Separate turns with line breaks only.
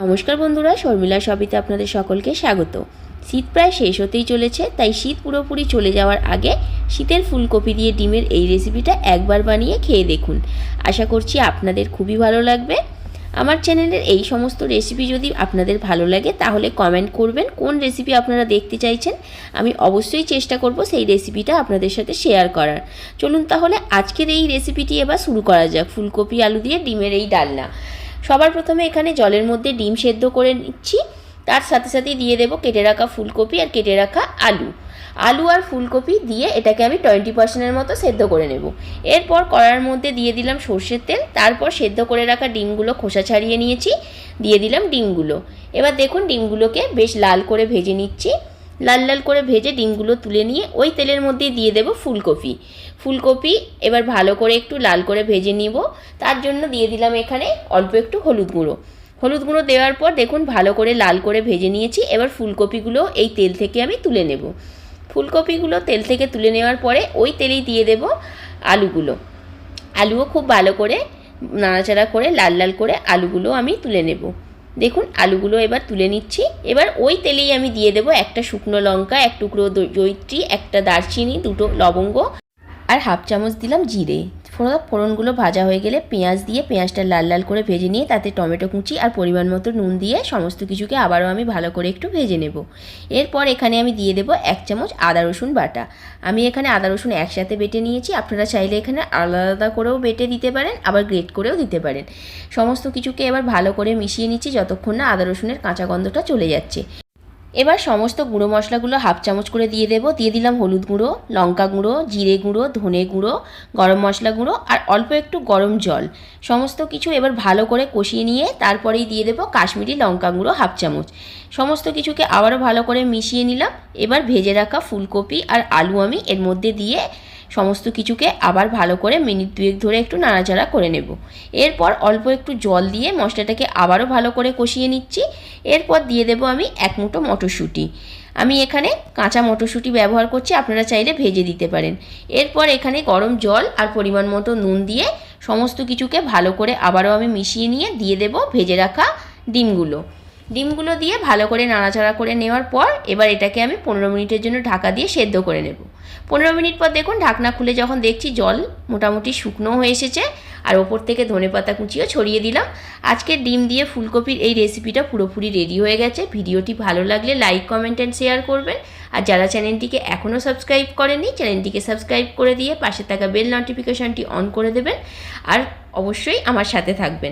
নমস্কার বন্ধুরা, শর্মিলা সবিতে আপনাদের সকলকে স্বাগত। শীত প্রায় শেষ হতেই চলেছে, তাই শীত পুরোপুরি চলে যাওয়ার আগে শীতের ফুলকপি দিয়ে ডিমের এই রেসিপিটা একবার বানিয়ে খেয়ে দেখুন। আশা করছি আপনাদের খুবই ভালো লাগবে। আমার চ্যানেলের এই সমস্ত রেসিপি যদি আপনাদের ভালো লাগে, তাহলে কমেন্ট করবেন, কোন রেসিপি আপনারা দেখতে চাইছেন, আমি অবশ্যই চেষ্টা করব সেই রেসিপিটা আপনাদের সাথে শেয়ার করার। চলুন তাহলে আজকের এই রেসিপিটি এবার শুরু করা যাক, ফুলকপি, আলু দিয়ে ডিমের এই ডালনা। সবার প্রথমে এখানে জলের মধ্যে ডিম সেদ্ধ করে নিচ্ছি। তার সাথে সাথে দিয়ে দেবো কেটে রাখা ফুলকপি আর কেটে রাখা আলু। আলু আর ফুলকপি দিয়ে এটাকে আমি টোয়েন্টি পার্সেন্টের মতো সেদ্ধ করে নেব। এরপর কড়ার মধ্যে দিয়ে দিলাম সর্ষের তেল। তারপর সেদ্ধ করে রাখা ডিমগুলো খোসা ছাড়িয়ে নিয়েছি। দিয়ে দিলাম ডিমগুলো। এবার দেখুন ডিমগুলোকে বেশ লাল করে ভেজে নিচ্ছি। লাল লাল করে ভেজে ডিমগুলো তুলে নিয়ে ওই তেলের মধ্যেই দিয়ে দেবো ফুলকপি। ফুলকপি এবার ভালো করে একটু লাল করে ভেজে নিব। তার জন্য দিয়ে দিলাম এখানে অল্প একটু হলুদ গুঁড়ো। হলুদ গুঁড়ো দেওয়ার পর দেখুন ভালো করে লাল করে ভেজে নিয়েছি। এবার ফুলকপিগুলো এই তেল থেকে আমি তুলে নেব। ফুলকপিগুলো তেল থেকে তুলে নেওয়ার পরে ওই তেলেই দিয়ে দেব আলুগুলো। আলুও খুব ভালো করে নাড়াচাড়া করে লাল লাল করে আলুগুলো আমি তুলে নেব। দেখুন, আলুগুলো এবার তুলে নিচ্ছি। এবার ওই তেলেই আমি দিয়ে দেবো একটা শুকনো লঙ্কা, এক টুকরো জৈত্রী একটা দারচিনি, দুটো লবঙ্গ আর হাফ চামচ দিলাম জিরে। ফোড়ন ফোড়নগুলো ভাজা হয়ে গেলে পেঁয়াজ দিয়ে পেঁয়াজটা লাল লাল করে ভেজে নিয়ে তাতে টমেটো কুচি আর পরিমাণ মতো নুন দিয়ে সমস্ত কিছুকে আবারও আমি ভালো করে একটু ভেজে নেব। এরপর এখানে আমি দিয়ে দেবো এক চামচ আদা রসুন বাটা। আমি এখানে আদা রসুন একসাথে বেটে নিয়েছি, আপনারা চাইলে এখানে আলাদা আলাদা করেও বেটে দিতে পারেন, আবার গ্রেট করেও দিতে পারেন। সমস্ত কিছুকে এবার ভালো করে মিশিয়ে নিচ্ছি, যতক্ষণ না আদা রসুনের কাঁচা গন্ধটা চলে যাচ্ছে। এবার সমস্ত গুঁড়ো মশলাগুলো হাফ চামচ করে দিয়ে দেবো। দিয়ে দিলাম হলুদ গুঁড়ো, লঙ্কা গুঁড়ো, জিরে গুঁড়ো, ধনে গুঁড়ো, গরম মশলা গুঁড়ো আর অল্প একটু গরম জল। সমস্ত কিছু এবার ভালো করে কষিয়ে নিয়ে তারপরেই দিয়ে দেবো কাশ্মীরি লঙ্কা গুঁড়ো হাফ চামচ। সমস্ত কিছুকে আবারও ভালো করে মিশিয়ে নিলাম। এবার ভেজে রাখা ফুলকপি আর আলু আমি এর মধ্যে দিয়ে সমস্ত কিছুকে আবার ভালো করে মিনিট দুয়েক ধরে একটু নাড়াচাড়া করে নেব। এরপর অল্প একটু জল দিয়ে মশলাটাকে আবারও ভালো করে কষিয়ে নিচ্ছি। এরপর দিয়ে দেবো আমি এক মুঠো মটরশুঁটি। আমি এখানে কাঁচা মটরশুঁটি ব্যবহার করছি, আপনারা চাইলে ভেজে দিতে পারেন। এরপর এখানে গরম জল আর পরিমাণ মতো নুন দিয়ে সমস্ত কিছুকে ভালো করে আবারও আমি মিশিয়ে নিয়ে দিয়ে দেবো ভেজে রাখা ডিমগুলো। ডিমগুলো দিয়ে ভালো করে নাড়াচাড়া করে নেওয়ার পর এবার এটাকে আমি পনেরো মিনিটের জন্য ঢাকা দিয়ে সেদ্ধ করে নেব। পনেরো মিনিট পর দেখুন ঢাকনা খুলে যখন দেখছি জল মোটামুটি শুকনো হয়ে এসেছে আর ওপর থেকে ধনে পাতা কুচিও ছড়িয়ে দিলাম। আজকে ডিম দিয়ে ফুলকপির এই রেসিপিটা পুরোপুরি রেডি হয়ে গেছে। ভিডিওটি ভালো লাগলে লাইক, কমেন্ট অ্যান্ড শেয়ার করবেন। আর যারা চ্যানেলটিকে এখনও সাবস্ক্রাইব করেনি চ্যানেলটিকে সাবস্ক্রাইব করে দিয়ে পাশে থাকা বেল নোটিফিকেশনটি অন করে দেবেন। আর অবশ্যই আমার সাথে থাকবেন।